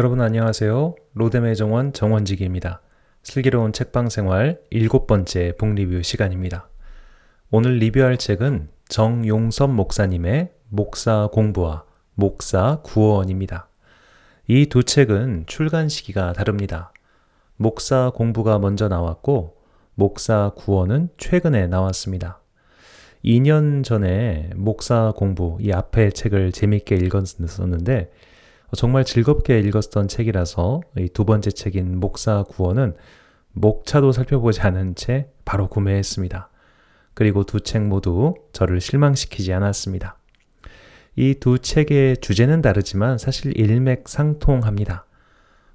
여러분 안녕하세요. 로데메 정원 정원지기입니다. 슬기로운 책방 생활 일곱 번째 북리뷰 시간입니다. 오늘 리뷰할 책은 정용섭 목사님의 목사 공부와 목사 구원입니다. 이 두 책은 출간 시기가 다릅니다. 목사 공부가 먼저 나왔고 목사 구원은 최근에 나왔습니다. 2년 전에 목사 공부 이 앞에 책을 재밌게 읽었었는데 정말 즐겁게 읽었던 책이라서 이 두 번째 책인 목사 구원은 목차도 살펴보지 않은 채 바로 구매했습니다. 그리고 두 책 모두 저를 실망시키지 않았습니다. 이 두 책의 주제는 다르지만 사실 일맥상통합니다.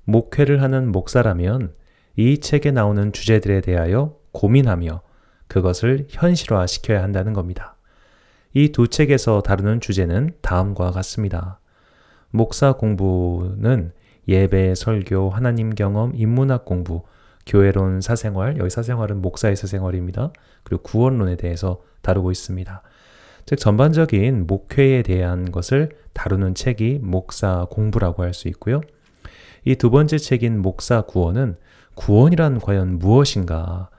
목회를 하는 목사라면 이 책에 나오는 주제들에 대하여 고민하며 그것을 현실화 시켜야 한다는 겁니다. 이 두 책에서 다루는 주제는 다음과 같습니다. 목사 공부는 예배, 설교, 하나님 경험, 인문학 공부, 교회론 사생활, 여기 사생활은 목사의 사생활입니다. 그리고 구원론에 대해서 다루고 있습니다. 즉 전반적인 목회에 대한 것을 다루는 책이 목사 공부라고 할 수 있고요. 이 두 번째 책인 목사 구원은 구원이란 과연 무엇인가?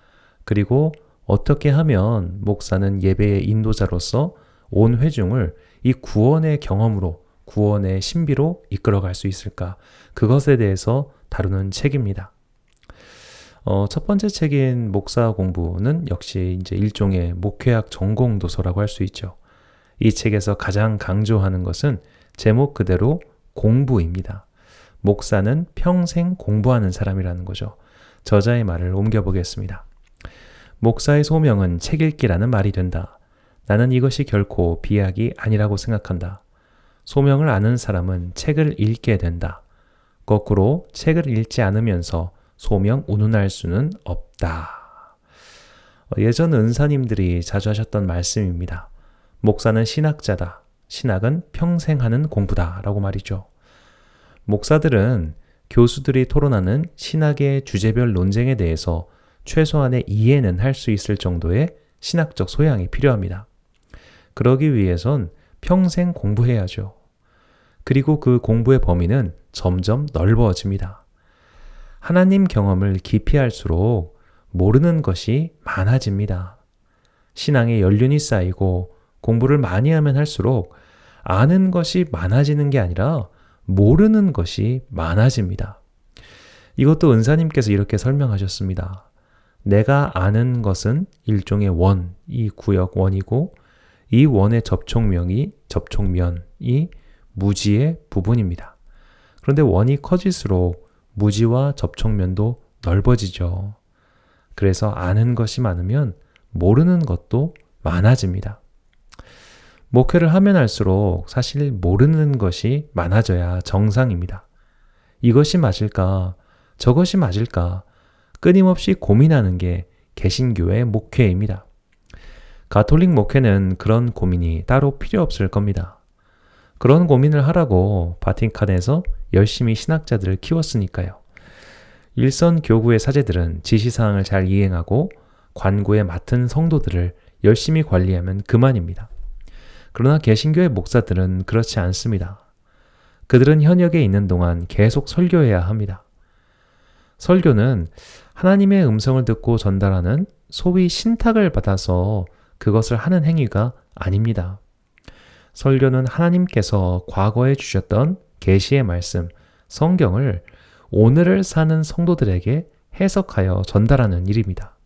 그리고 어떻게 하면 목사는 예배의 인도자로서 온 회중을 이 구원의 경험으로 구원의 신비로 이끌어갈 수 있을까? 그것에 대해서 다루는 책입니다. 어, 첫 번째 책인 목사 공부는 역시 이제 일종의 목회학 전공 도서라고 할 수 있죠. 이 책에서 가장 강조하는 것은 제목 그대로 공부입니다. 목사는 평생 공부하는 사람이라는 거죠. 저자의 말을 옮겨보겠습니다. 목사의 소명은 책 읽기라는 말이 된다. 나는 이것이 결코 비약이 아니라고 생각한다. 소명을 아는 사람은 책을 읽게 된다. 거꾸로 책을 읽지 않으면서 소명 운운할 수는 없다. 예전 은사님들이 자주 하셨던 말씀입니다. 목사는 신학자다. 신학은 평생 하는 공부다. 라고 말이죠. 목사들은 교수들이 토론하는 신학의 주제별 논쟁에 대해서 최소한의 이해는 할 수 있을 정도의 신학적 소양이 필요합니다. 그러기 위해선 평생 공부해야죠. 그리고 그 공부의 범위는 점점 넓어집니다. 하나님 경험을 깊이 할수록 모르는 것이 많아집니다. 신앙의 연륜이 쌓이고 공부를 많이 하면 할수록 아는 것이 많아지는 게 아니라 모르는 것이 많아집니다. 이것도 은사님께서 이렇게 설명하셨습니다. 내가 아는 것은 일종의 원, 이 구역 원이고 이 원의 접촉명이 접촉면이 무지의 부분입니다. 그런데 원이 커질수록 무지와 접촉면도 넓어지죠. 그래서 아는 것이 많으면 모르는 것도 많아집니다. 목회를 하면 할수록 사실 모르는 것이 많아져야 정상입니다. 이것이 맞을까? 저것이 맞을까? 끊임없이 고민하는 게 개신교의 목회입니다. 가톨릭 목회는 그런 고민이 따로 필요 없을 겁니다. 그런 고민을 하라고 바틴칸에서 열심히 신학자들을 키웠으니까요. 일선 교구의 사제들은 지시사항을 잘 이행하고 관구에 맡은 성도들을 열심히 관리하면 그만입니다. 그러나 개신교의 목사들은 그렇지 않습니다. 그들은 현역에 있는 동안 계속 설교해야 합니다. 설교는 하나님의 음성을 듣고 전달하는 소위 신탁을 받아서 그것을 하는 행위가 아닙니다. 설교는 하나님께서 과거에 주셨던 계시의 말씀, 성경을 오늘을 사는 성도들에게 해석하여 전달하는 일입니다.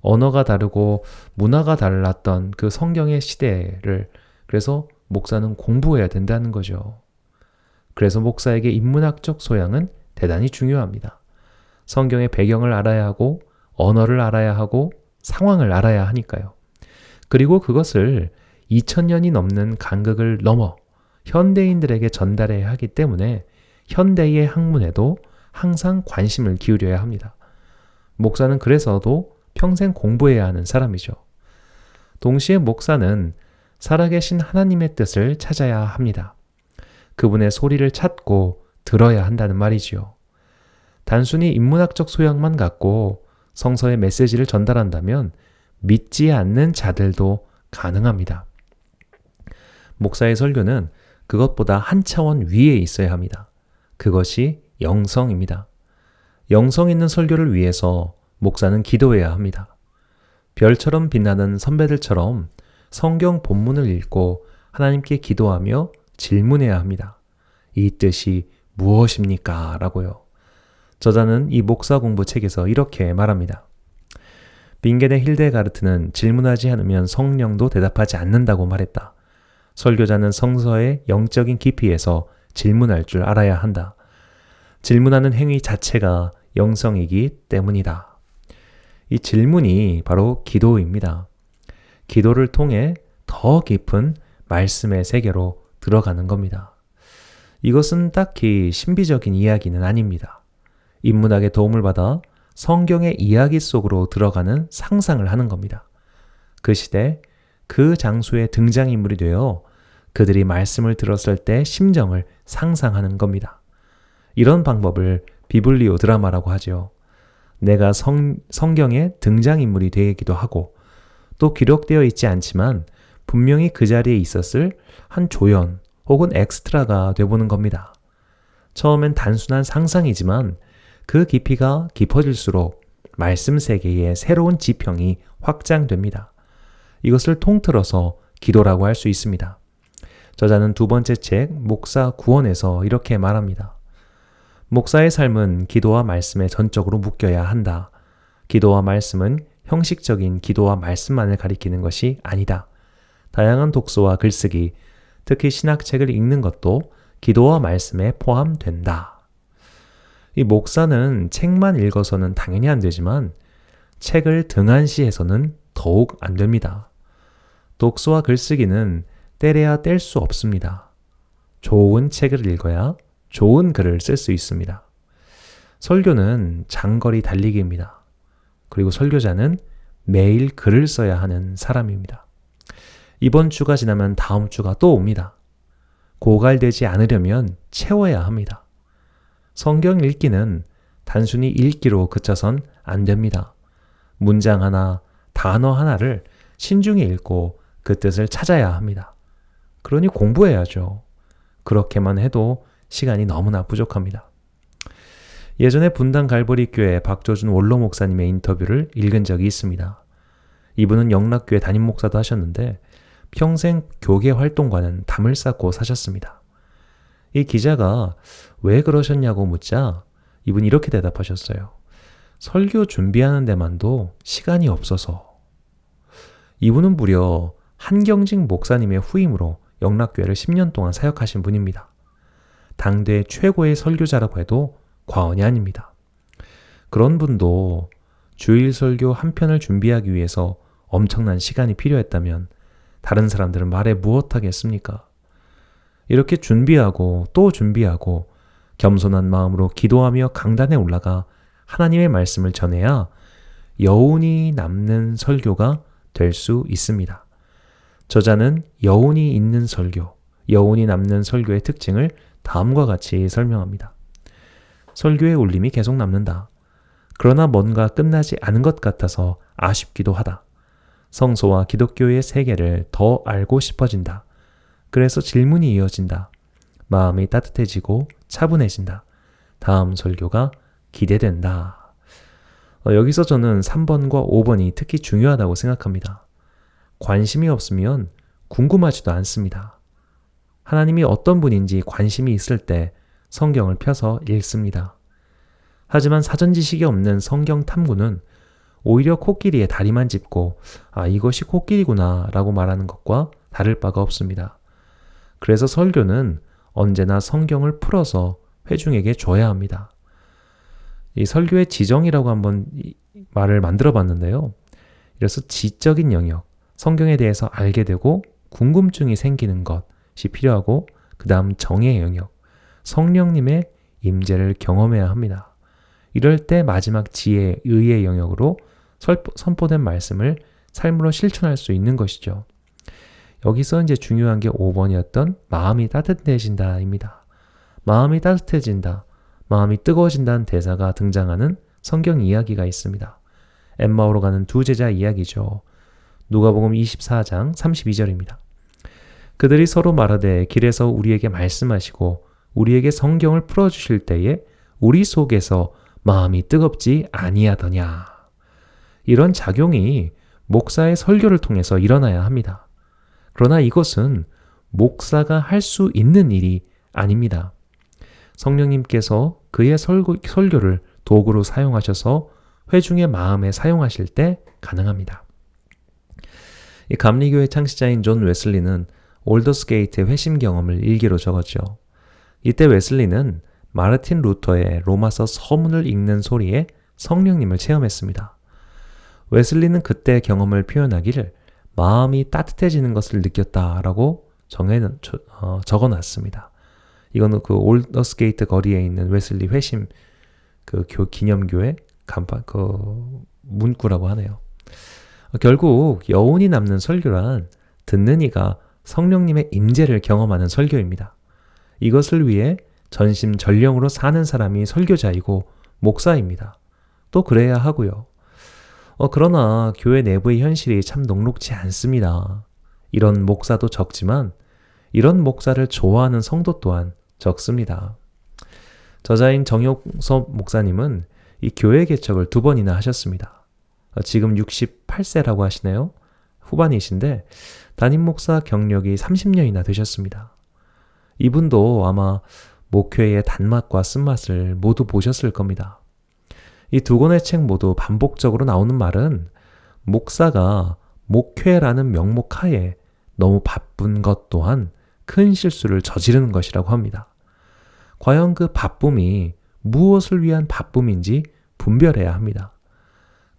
언어가 다르고 문화가 달랐던 그 성경의 시대를 그래서 목사는 공부해야 된다는 거죠. 그래서 목사에게 인문학적 소양은 대단히 중요합니다. 성경의 배경을 알아야 하고 언어를 알아야 하고 상황을 알아야 하니까요. 그리고 그것을 2000년이 넘는 간극을 넘어 현대인들에게 전달해야 하기 때문에 현대의 학문에도 항상 관심을 기울여야 합니다. 목사는 그래서도 평생 공부해야 하는 사람이죠. 동시에 목사는 살아계신 하나님의 뜻을 찾아야 합니다. 그분의 소리를 찾고 들어야 한다는 말이지요. 단순히 인문학적 소양만 갖고 성서의 메시지를 전달한다면 믿지 않는 자들도 가능합니다. 목사의 설교는 그것보다 한 차원 위에 있어야 합니다. 그것이 영성입니다. 영성 있는 설교를 위해서 목사는 기도해야 합니다. 별처럼 빛나는 선배들처럼 성경 본문을 읽고 하나님께 기도하며 질문해야 합니다. 이 뜻이 무엇입니까? 라고요. 저자는 이 목사 공부 책에서 이렇게 말합니다. 빙겐의 힐데가르트는 질문하지 않으면 성령도 대답하지 않는다고 말했다. 설교자는 성서의 영적인 깊이에서 질문할 줄 알아야 한다. 질문하는 행위 자체가 영성이기 때문이다. 이 질문이 바로 기도입니다. 기도를 통해 더 깊은 말씀의 세계로 들어가는 겁니다. 이것은 딱히 신비적인 이야기는 아닙니다. 인문학의 도움을 받아 성경의 이야기 속으로 들어가는 상상을 하는 겁니다. 그 시대, 그 장소의 등장인물이 되어 그들이 말씀을 들었을 때 심정을 상상하는 겁니다. 이런 방법을 비블리오 드라마라고 하죠. 내가 성, 성경의 등장인물이 되기도 하고 또 기록되어 있지 않지만 분명히 그 자리에 있었을 한 조연 혹은 엑스트라가 되보는 겁니다. 처음엔 단순한 상상이지만 그 깊이가 깊어질수록 말씀 세계의 새로운 지평이 확장됩니다. 이것을 통틀어서 기도라고 할 수 있습니다. 저자는 두 번째 책 목사 구원에서 이렇게 말합니다. 목사의 삶은 기도와 말씀에 전적으로 묶여야 한다. 기도와 말씀은 형식적인 기도와 말씀만을 가리키는 것이 아니다. 다양한 독서와 글쓰기, 특히 신학책을 읽는 것도 기도와 말씀에 포함된다. 이 목사는 책만 읽어서는 당연히 안 되지만 책을 등한시해서는 더욱 안 됩니다. 독서와 글쓰기는 때려야 뗄 수 없습니다. 좋은 책을 읽어야 좋은 글을 쓸 수 있습니다. 설교는 장거리 달리기입니다. 그리고 설교자는 매일 글을 써야 하는 사람입니다. 이번 주가 지나면 다음 주가 또 옵니다. 고갈되지 않으려면 채워야 합니다. 성경 읽기는 단순히 읽기로 그쳐선 안 됩니다. 문장 하나, 단어 하나를 신중히 읽고 그 뜻을 찾아야 합니다. 그러니 공부해야죠. 그렇게만 해도 시간이 너무나 부족합니다. 예전에 분당 갈보리 교회 박조준 원로 목사님의 인터뷰를 읽은 적이 있습니다. 이분은 영락교회 담임 목사도 하셨는데 평생 교계 활동과는 담을 쌓고 사셨습니다. 이 기자가 왜 그러셨냐고 묻자 이분이 이렇게 대답하셨어요. 설교 준비하는 데만도 시간이 없어서. 이분은 무려 한경직 목사님의 후임으로 영락교회를 10년 동안 사역하신 분입니다. 당대 최고의 설교자라고 해도 과언이 아닙니다. 그런 분도 주일 설교 한 편을 준비하기 위해서 엄청난 시간이 필요했다면 다른 사람들은 말해 무엇하겠습니까? 이렇게 준비하고 또 준비하고 겸손한 마음으로 기도하며 강단에 올라가 하나님의 말씀을 전해야 여운이 남는 설교가 될 수 있습니다. 저자는 여운이 있는 설교, 여운이 남는 설교의 특징을 다음과 같이 설명합니다. 설교의 울림이 계속 남는다. 그러나 뭔가 끝나지 않은 것 같아서 아쉽기도 하다. 성소와 기독교의 세계를 더 알고 싶어진다. 그래서 질문이 이어진다. 마음이 따뜻해지고 차분해진다. 다음 설교가 기대된다. 어, 여기서 저는 3번과 5번이 특히 중요하다고 생각합니다. 관심이 없으면 궁금하지도 않습니다. 하나님이 어떤 분인지 관심이 있을 때 성경을 펴서 읽습니다. 하지만 사전 지식이 없는 성경 탐구는 오히려 코끼리의 다리만 짚고 아 이것이 코끼리구나 라고 말하는 것과 다를 바가 없습니다. 그래서 설교는 언제나 성경을 풀어서 회중에게 줘야 합니다. 이 설교의 지정이라고 한번 말을 만들어 봤는데요. 이래서 지적인 영역, 성경에 대해서 알게 되고 궁금증이 생기는 것, 것이 필요하고 그 다음 정의 영역, 성령님의 임재를 경험해야 합니다. 이럴 때 마지막 지혜, 의의 영역으로 선포된 말씀을 삶으로 실천할 수 있는 것이죠. 여기서 이제 중요한 게 5번이었던 마음이 따뜻해진다입니다. 마음이 따뜻해진다, 마음이 뜨거워진다는 대사가 등장하는 성경 이야기가 있습니다. 엠마오로 가는 두 제자 이야기죠. 누가복음 24장 32절입니다. 그들이 서로 말하되 길에서 우리에게 말씀하시고 우리에게 성경을 풀어 주실 때에 우리 속에서 마음이 뜨겁지 아니하더냐. 이런 작용이 목사의 설교를 통해서 일어나야 합니다. 그러나 이것은 목사가 할 수 있는 일이 아닙니다. 성령님께서 그의 설교, 설교를 도구로 사용하셔서 회중의 마음에 사용하실 때 가능합니다. 이 감리교의 창시자인 존 웨슬리는 올더스게이트의 회심 경험을 일기로 적었죠. 이때 웨슬리는 마르틴 루터의 로마서 서문을 읽는 소리에 성령님을 체험했습니다. 웨슬리는 그때 경험을 표현하기를 마음이 따뜻해지는 것을 느꼈다라고 정해 어, 적어놨습니다. 이거는 그 올더스게이트 거리에 있는 웨슬리 회심 그 교, 기념교회 간판 그 문구라고 하네요. 결국 여운이 남는 설교란 듣는 이가 성령님의 임재를 경험하는 설교입니다. 이것을 위해 전심 전령으로 사는 사람이 설교자이고 목사입니다. 또 그래야 하고요. 어, 그러나 교회 내부의 현실이 참 녹록지 않습니다. 이런 목사도 적지만 이런 목사를 좋아하는 성도 또한 적습니다. 저자인 정용섭 목사님은 이 교회 개척을 두 번이나 하셨습니다. 어, 지금 68세라고 하시네요. 후반이신데 담임 목사 경력이 30년이나 되셨습니다. 이분도 아마 목회의 단맛과 쓴맛을 모두 보셨을 겁니다. 이 두 권의 책 모두 반복적으로 나오는 말은 목사가 목회라는 명목 하에 너무 바쁜 것 또한 큰 실수를 저지르는 것이라고 합니다. 과연 그 바쁨이 무엇을 위한 바쁨인지 분별해야 합니다.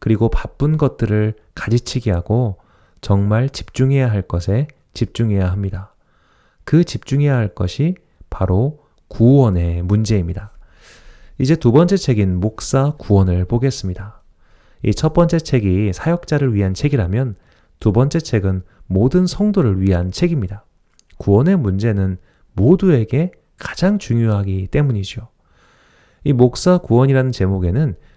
그리고 바쁜 것들을 가지치기 하고 정말 집중해야 할 것에 집중해야 합니다. 그 집중해야 할 것이 바로 구원의 문제입니다. 이제 두 번째 책인 목사 구원을 보겠습니다. 이 첫 번째 책이 사역자를 위한 책이라면 두 번째 책은 모든 성도를 위한 책입니다. 구원의 문제는 모두에게 가장 중요하기 때문이죠. 이 목사 구원이라는 제목에는 어,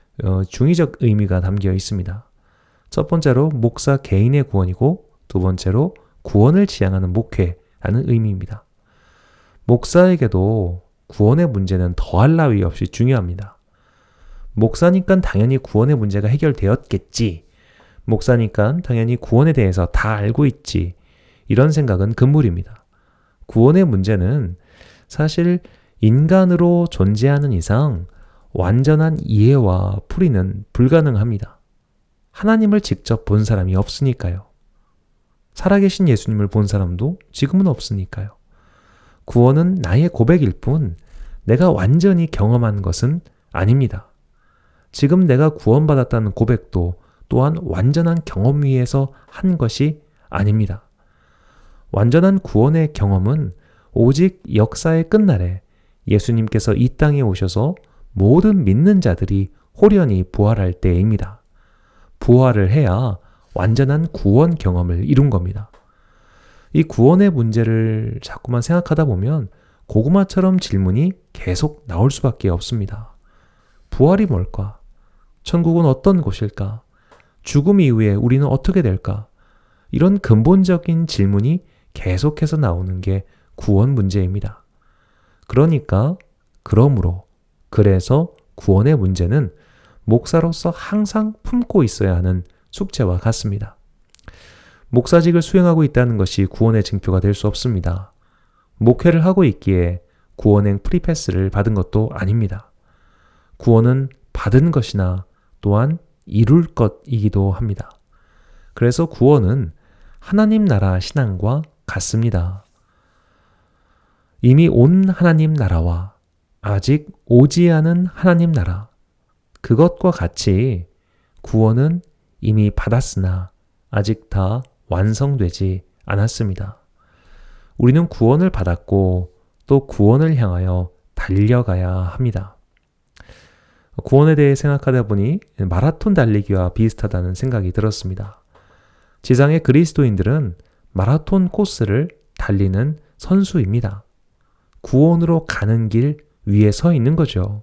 중의적 의미가 담겨 있습니다. 첫 번째로 목사 개인의 구원이고 두 번째로 구원을 지향하는 목회라는 의미입니다. 목사에게도 구원의 문제는 더할 나위 없이 중요합니다. 목사니까 당연히 구원의 문제가 해결되었겠지. 목사니까 당연히 구원에 대해서 다 알고 있지. 이런 생각은 금물입니다. 구원의 문제는 사실 인간으로 존재하는 이상 완전한 이해와 풀이는 불가능합니다. 하나님을 직접 본 사람이 없으니까요. 살아계신 예수님을 본 사람도 지금은 없으니까요. 구원은 나의 고백일 뿐 내가 완전히 경험한 것은 아닙니다. 지금 내가 구원받았다는 고백도 또한 완전한 경험 위에서 한 것이 아닙니다. 완전한 구원의 경험은 오직 역사의 끝날에 예수님께서 이 땅에 오셔서 모든 믿는 자들이 호련히 부활할 때입니다. 부활을 해야 완전한 구원 경험을 이룬 겁니다. 이 구원의 문제를 자꾸만 생각하다 보면 고구마처럼 질문이 계속 나올 수밖에 없습니다. 부활이 뭘까? 천국은 어떤 곳일까? 죽음 이후에 우리는 어떻게 될까? 이런 근본적인 질문이 계속해서 나오는 게 구원 문제입니다. 그러니까, 그러므로, 그래서 구원의 문제는 목사로서 항상 품고 있어야 하는 숙제와 같습니다. 목사직을 수행하고 있다는 것이 구원의 증표가 될 수 없습니다. 목회를 하고 있기에 구원행 프리패스를 받은 것도 아닙니다. 구원은 받은 것이나 또한 이룰 것이기도 합니다. 그래서 구원은 하나님 나라 신앙과 같습니다. 이미 온 하나님 나라와 아직 오지 않은 하나님 나라, 그것과 같이 구원은 이미 받았으나 아직 다 완성되지 않았습니다. 우리는 구원을 받았고 또 구원을 향하여 달려가야 합니다. 구원에 대해 생각하다 보니 마라톤 달리기와 비슷하다는 생각이 들었습니다. 지상의 그리스도인들은 마라톤 코스를 달리는 선수입니다. 구원으로 가는 길 위에 서 있는 거죠.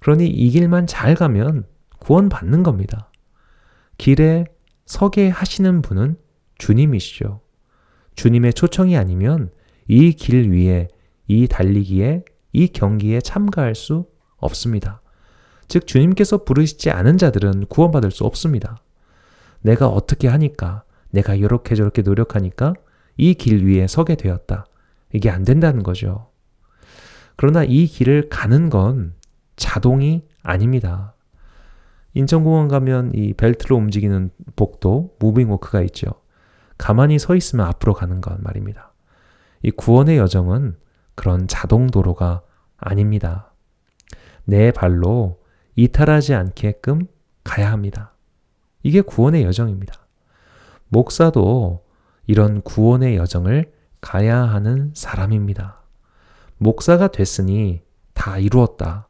그러니 이 길만 잘 가면 구원 받는 겁니다. 길에 서게 하시는 분은 주님이시죠. 주님의 초청이 아니면 이 길 위에 이 달리기에 이 경기에 참가할 수 없습니다. 즉, 주님께서 부르시지 않은 자들은 구원받을 수 없습니다. 내가 어떻게 하니까, 내가 이렇게 저렇게 노력하니까 이 길 위에 서게 되었다. 이게 안 된다는 거죠. 그러나 이 길을 가는 건 자동이 아닙니다. 인천공항 가면 이 벨트로 움직이는 복도, 무빙워크가 있죠. 가만히 서 있으면 앞으로 가는 건 말입니다. 이 구원의 여정은 그런 자동 도로가 아닙니다. 내 발로 이탈하지 않게끔 가야 합니다. 이게 구원의 여정입니다. 목사도 이런 구원의 여정을 가야 하는 사람입니다. 목사가 됐으니 다 이루었다.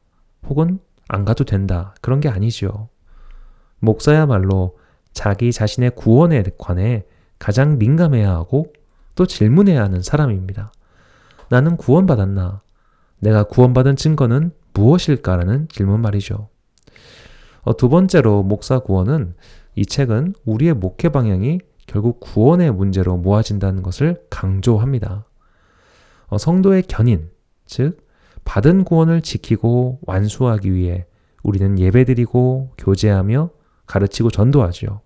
혹은 안 가도 된다. 그런 게 아니죠. 목사야말로 자기 자신의 구원에 관해 가장 민감해야 하고 또 질문해야 하는 사람입니다. 나는 구원받았나? 내가 구원받은 증거는 무엇일까라는 질문 말이죠. 어, 두 번째로 목사 구원은 이 책은 우리의 목회 방향이 결국 구원의 문제로 모아진다는 것을 강조합니다. 어, 성도의 견인, 즉, 받은 구원을 지키고 완수하기 위해 우리는 예배드리고 교제하며 가르치고 전도하지요.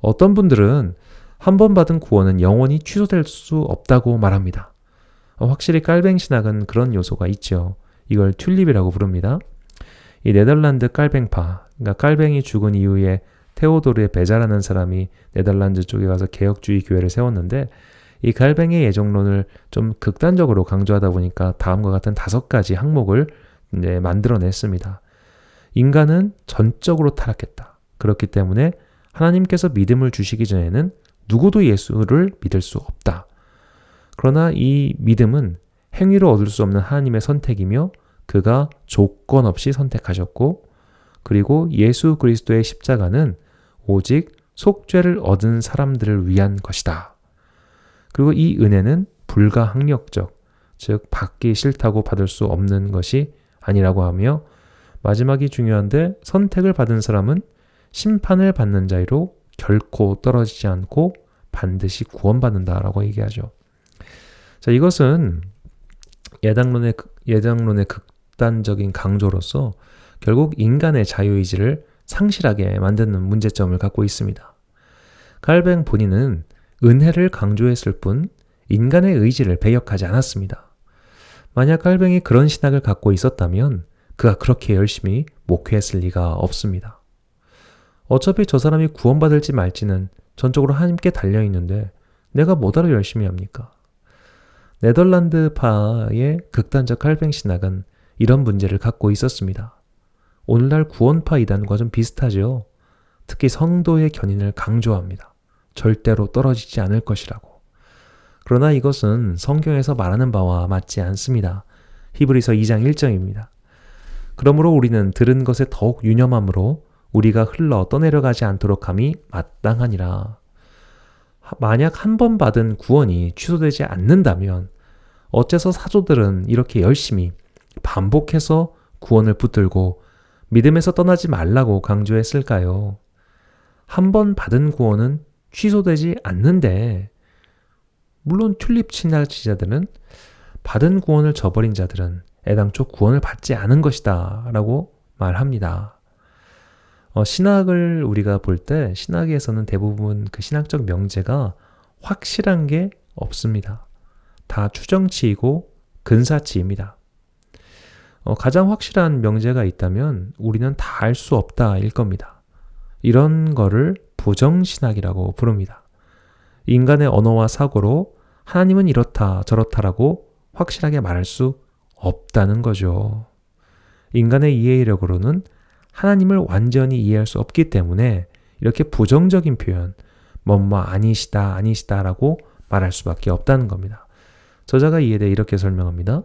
어떤 분들은 한 번 받은 구원은 영원히 취소될 수 없다고 말합니다. 어, 확실히 깔뱅 신학은 그런 요소가 있죠. 이걸 튤립이라고 부릅니다. 이 네덜란드 깔뱅파, 그러니까 깔뱅이 죽은 이후에 테오도르의 베자라는 사람이 네덜란드 쪽에 가서 개혁주의 교회를 세웠는데 이 갈뱅의 예정론을 좀 극단적으로 강조하다 보니까 다음과 같은 다섯 가지 항목을 이제 만들어냈습니다. 인간은 전적으로 타락했다. 그렇기 때문에 하나님께서 믿음을 주시기 전에는 누구도 예수를 믿을 수 없다. 그러나 이 믿음은 행위로 얻을 수 없는 하나님의 선택이며 그가 조건 없이 선택하셨고 그리고 예수 그리스도의 십자가는 오직 속죄를 얻은 사람들을 위한 것이다. 그리고 이 은혜는 불가항력적, 즉 받기 싫다고 받을 수 없는 것이 아니라고 하며 마지막이 중요한데 선택을 받은 사람은 심판을 받는 자리로 결코 떨어지지 않고 반드시 구원받는다라고 얘기하죠. 자, 이것은 예당론의 예당론의 극단적인 강조로서 결국 인간의 자유의지를 상실하게 만드는 문제점을 갖고 있습니다. 칼뱅 본인은 은혜를 강조했을 뿐 인간의 의지를 배역하지 않았습니다. 만약 칼뱅이 그런 신학을 갖고 있었다면 그가 그렇게 열심히 목회했을 리가 없습니다. 어차피 저 사람이 구원받을지 말지는 전적으로 하나님께 달려있는데 내가 뭐하러 열심히 합니까? 네덜란드파의 극단적 칼뱅 신학은 이런 문제를 갖고 있었습니다. 오늘날 구원파 이단과 좀 비슷하죠. 특히 성도의 견인을 강조합니다. 절대로 떨어지지 않을 것이라고. 그러나 이것은 성경에서 말하는 바와 맞지 않습니다. 히브리서 2장 1절입니다. 그러므로 우리는 들은 것에 더욱 유념함으로 우리가 흘러 떠내려가지 않도록 함이 마땅하니라. 만약 한 번 받은 구원이 취소되지 않는다면 어째서 사도들은 이렇게 열심히 반복해서 구원을 붙들고 믿음에서 떠나지 말라고 강조했을까요? 한 번 받은 구원은 취소되지 않는데, 물론 튤립 친할지자들은 받은 구원을 저버린 자들은 애당초 구원을 받지 않은 것이다 라고 말합니다. 어, 신학을 우리가 볼 때 신학에서는 대부분 그 신학적 명제가 확실한 게 없습니다. 다 추정치이고 근사치입니다. 어, 가장 확실한 명제가 있다면 우리는 다 알 수 없다일 겁니다. 이런 거를 부정신학이라고 부릅니다. 인간의 언어와 사고로 하나님은 이렇다 저렇다라고 확실하게 말할 수 없다는 거죠. 인간의 이해력으로는 하나님을 완전히 이해할 수 없기 때문에 이렇게 부정적인 표현, 뭐뭐 아니시다, 아니시다라고 말할 수밖에 없다는 겁니다. 저자가 이에 대해 이렇게 설명합니다.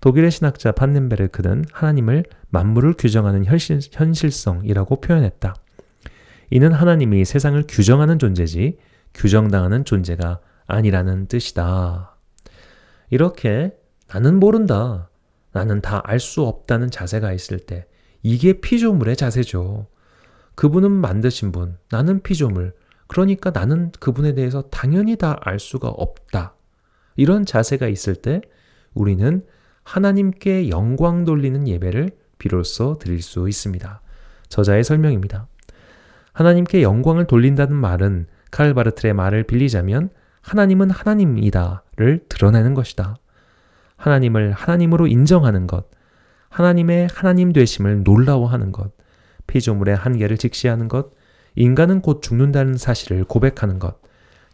독일의 신학자 판넨베르크는 하나님을 만물을 규정하는 현실, 현실성이라고 표현했다. 이는 하나님이 세상을 규정하는 존재지 규정당하는 존재가 아니라는 뜻이다. 이렇게 나는 모른다. 나는 다 알 수 없다는 자세가 있을 때 이게 피조물의 자세죠. 그분은 만드신 분, 나는 피조물. 그러니까 나는 그분에 대해서 당연히 다 알 수가 없다. 이런 자세가 있을 때 우리는 하나님께 영광 돌리는 예배를 비로소 드릴 수 있습니다. 저자의 설명입니다. 하나님께 영광을 돌린다는 말은 칼 바르트의 말을 빌리자면 하나님은 하나님이다를 드러내는 것이다. 하나님을 하나님으로 인정하는 것, 하나님의 하나님 되심을 놀라워하는 것, 피조물의 한계를 직시하는 것, 인간은 곧 죽는다는 사실을 고백하는 것,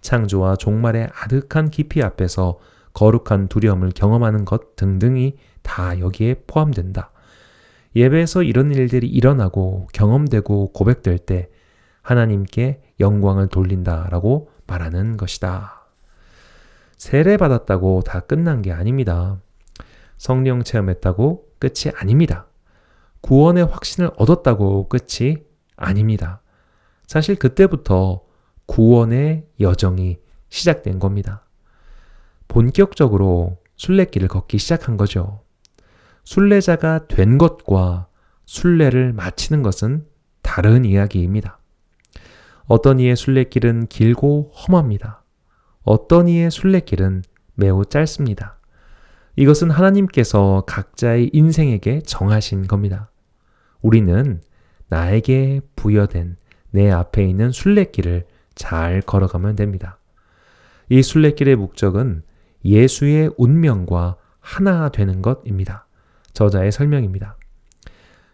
창조와 종말의 아득한 깊이 앞에서 거룩한 두려움을 경험하는 것 등등이 다 여기에 포함된다. 예배에서 이런 일들이 일어나고 경험되고 고백될 때 하나님께 영광을 돌린다라고 말하는 것이다. 세례 받았다고 다 끝난 게 아닙니다. 성령 체험했다고 끝이 아닙니다. 구원의 확신을 얻었다고 끝이 아닙니다. 사실 그때부터 구원의 여정이 시작된 겁니다. 본격적으로 순례길을 걷기 시작한 거죠. 순례자가 된 것과 순례를 마치는 것은 다른 이야기입니다. 어떤 이의 순례길은 길고 험합니다. 어떤 이의 순례길은 매우 짧습니다. 이것은 하나님께서 각자의 인생에게 정하신 겁니다. 우리는 나에게 부여된 내 앞에 있는 순례길을 잘 걸어가면 됩니다. 이 순례길의 목적은 예수의 운명과 하나 되는 것입니다. 저자의 설명입니다.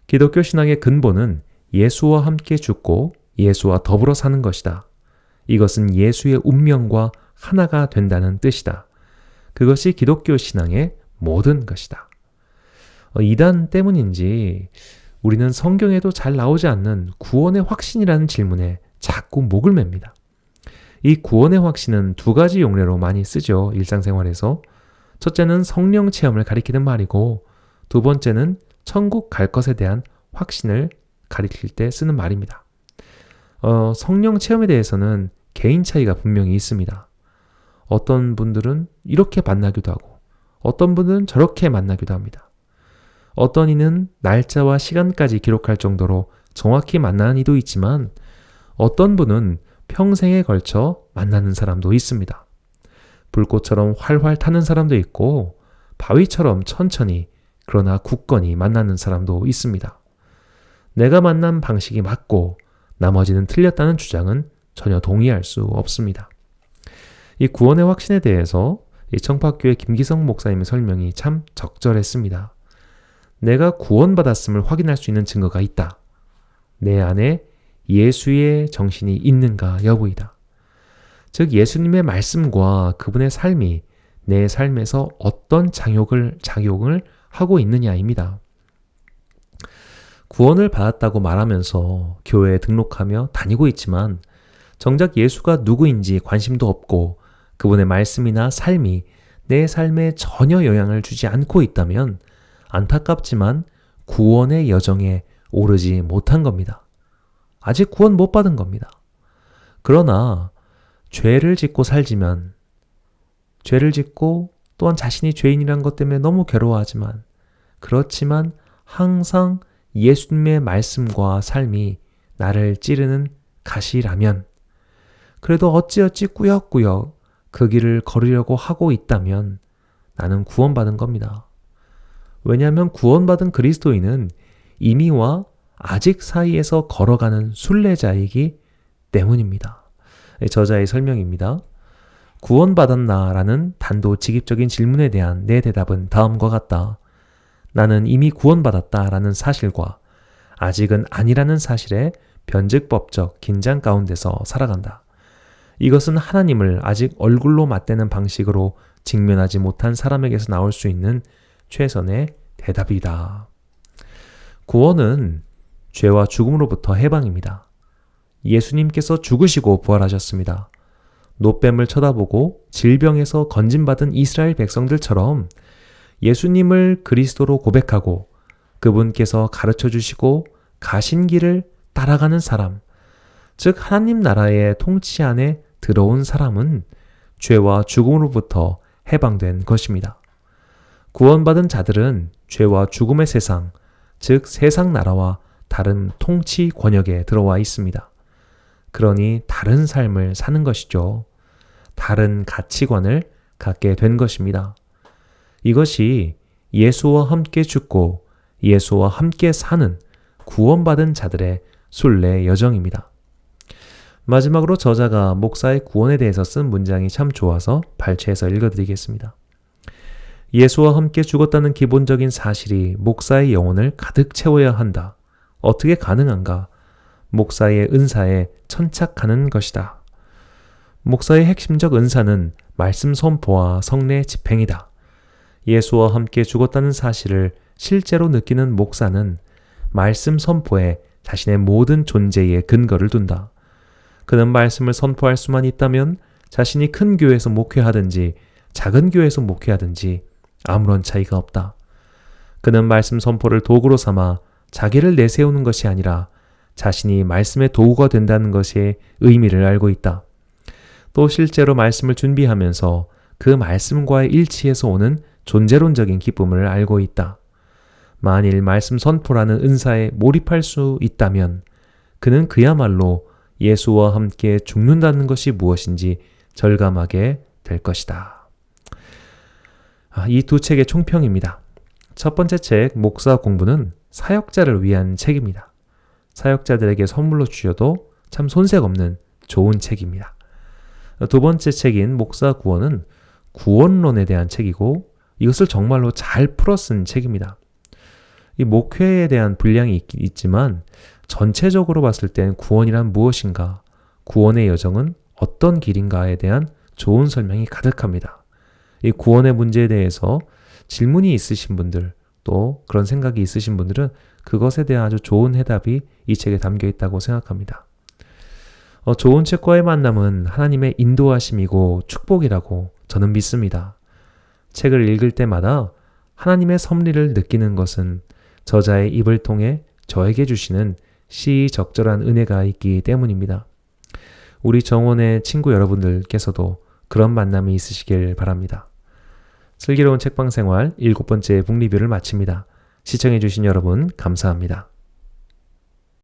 기독교 신앙의 근본은 예수와 함께 죽고 예수와 더불어 사는 것이다. 이것은 예수의 운명과 하나가 된다는 뜻이다. 그것이 기독교 신앙의 모든 것이다. 어, 이단 때문인지 우리는 성경에도 잘 나오지 않는 구원의 확신이라는 질문에 자꾸 목을 맵니다. 이 구원의 확신은 두 가지 용례로 많이 쓰죠. 일상생활에서. 첫째는 성령 체험을 가리키는 말이고 두 번째는 천국 갈 것에 대한 확신을 가리킬 때 쓰는 말입니다. 어, 성령 체험에 대해서는 개인 차이가 분명히 있습니다. 어떤 분들은 이렇게 만나기도 하고 어떤 분들은 저렇게 만나기도 합니다. 어떤 이는 날짜와 시간까지 기록할 정도로 정확히 만나는 이도 있지만 어떤 분은 평생에 걸쳐 만나는 사람도 있습니다. 불꽃처럼 활활 타는 사람도 있고 바위처럼 천천히 그러나 굳건히 만나는 사람도 있습니다. 내가 만난 방식이 맞고 나머지는 틀렸다는 주장은 전혀 동의할 수 없습니다. 이 구원의 확신에 대해서 이 청파교회 김기성 목사님의 설명이 참 적절했습니다. 내가 구원받았음을 확인할 수 있는 증거가 있다. 내 안에 예수의 정신이 있는가 여부이다. 즉 예수님의 말씀과 그분의 삶이 내 삶에서 어떤 작용을 작용을 하고 있느냐입니다. 구원을 받았다고 말하면서 교회에 등록하며 다니고 있지만 정작 예수가 누구인지 관심도 없고 그분의 말씀이나 삶이 내 삶에 전혀 영향을 주지 않고 있다면 안타깝지만 구원의 여정에 오르지 못한 겁니다. 아직 구원 못 받은 겁니다. 그러나 죄를 짓고 살지만 죄를 짓고 또한 자신이 죄인이란 것 때문에 너무 괴로워하지만 그렇지만 항상 예수님의 말씀과 삶이 나를 찌르는 가시라면 그래도 어찌어찌 꾸역꾸역 그 길을 걸으려고 하고 있다면 나는 구원받은 겁니다. 왜냐하면 구원받은 그리스도인은 이미와 아직 사이에서 걸어가는 순례자이기 때문입니다. 저자의 설명입니다. 구원받았나? 라는 단도직입적인 질문에 대한 내 대답은 다음과 같다. 나는 이미 구원받았다. 라는 사실과 아직은 아니라는 사실에 변직법적 긴장 가운데서 살아간다. 이것은 하나님을 아직 얼굴로 맞대는 방식으로 직면하지 못한 사람에게서 나올 수 있는 최선의 대답이다. 구원은 죄와 죽음으로부터 해방입니다. 예수님께서 죽으시고 부활하셨습니다. 노뱀을 쳐다보고 질병에서 건진받은 이스라엘 백성들처럼 예수님을 그리스도로 고백하고 그분께서 가르쳐 주시고 가신 길을 따라가는 사람, 즉 하나님 나라의 통치 안에 들어온 사람은 죄와 죽음으로부터 해방된 것입니다. 구원받은 자들은 죄와 죽음의 세상, 즉 세상 나라와 다른 통치 권역에 들어와 있습니다. 그러니 다른 삶을 사는 것이죠. 다른 가치관을 갖게 된 것입니다. 이것이 예수와 함께 죽고 예수와 함께 사는 구원받은 자들의 순례 여정입니다. 마지막으로 저자가 목사의 구원에 대해서 쓴 문장이 참 좋아서 발췌해서 읽어드리겠습니다. 예수와 함께 죽었다는 기본적인 사실이 목사의 영혼을 가득 채워야 한다. 어떻게 가능한가? 목사의 은사에 천착하는 것이다. 목사의 핵심적 은사는 말씀 선포와 성례 집행이다. 예수와 함께 죽었다는 사실을 실제로 느끼는 목사는 말씀 선포에 자신의 모든 존재에 근거를 둔다. 그는 말씀을 선포할 수만 있다면 자신이 큰 교회에서 목회하든지 작은 교회에서 목회하든지 아무런 차이가 없다. 그는 말씀 선포를 도구로 삼아 자기를 내세우는 것이 아니라 자신이 말씀의 도구가 된다는 것의 의미를 알고 있다. 또 실제로 말씀을 준비하면서 그 말씀과의 일치에서 오는 존재론적인 기쁨을 알고 있다. 만일 말씀 선포라는 은사에 몰입할 수 있다면 그는 그야말로 예수와 함께 죽는다는 것이 무엇인지 절감하게 될 것이다. 아, 이두 책의 총평입니다. 첫 번째 책, 목사 공부는 사역자를 위한 책입니다. 사역자들에게 선물로 주셔도 참 손색 없는 좋은 책입니다. 두 번째 책인 목사 구원은 구원론에 대한 책이고 이것을 정말로 잘 풀어 쓴 책입니다. 이 목회에 대한 분량이 있, 지만 전체적으로 봤을 땐 구원이란 무엇인가, 구원의 여정은 어떤 길인가에 대한 좋은 설명이 가득합니다. 이 구원의 문제에 대해서 질문이 있으신 분들, 또 그런 생각이 있으신 분들은 그것에 대한 아주 좋은 해답이 이 책에 담겨 있다고 생각합니다. 어, 좋은 책과의 만남은 하나님의 인도하심이고 축복이라고 저는 믿습니다. 책을 읽을 때마다 하나님의 섭리를 느끼는 것은 저자의 입을 통해 저에게 주시는 시적절한 은혜가 있기 때문입니다. 우리 정원의 친구 여러분들께서도 그런 만남이 있으시길 바랍니다. 슬기로운 책방 생활 일곱 번째 북리뷰를 마칩니다. 시청해주신 여러분 감사합니다.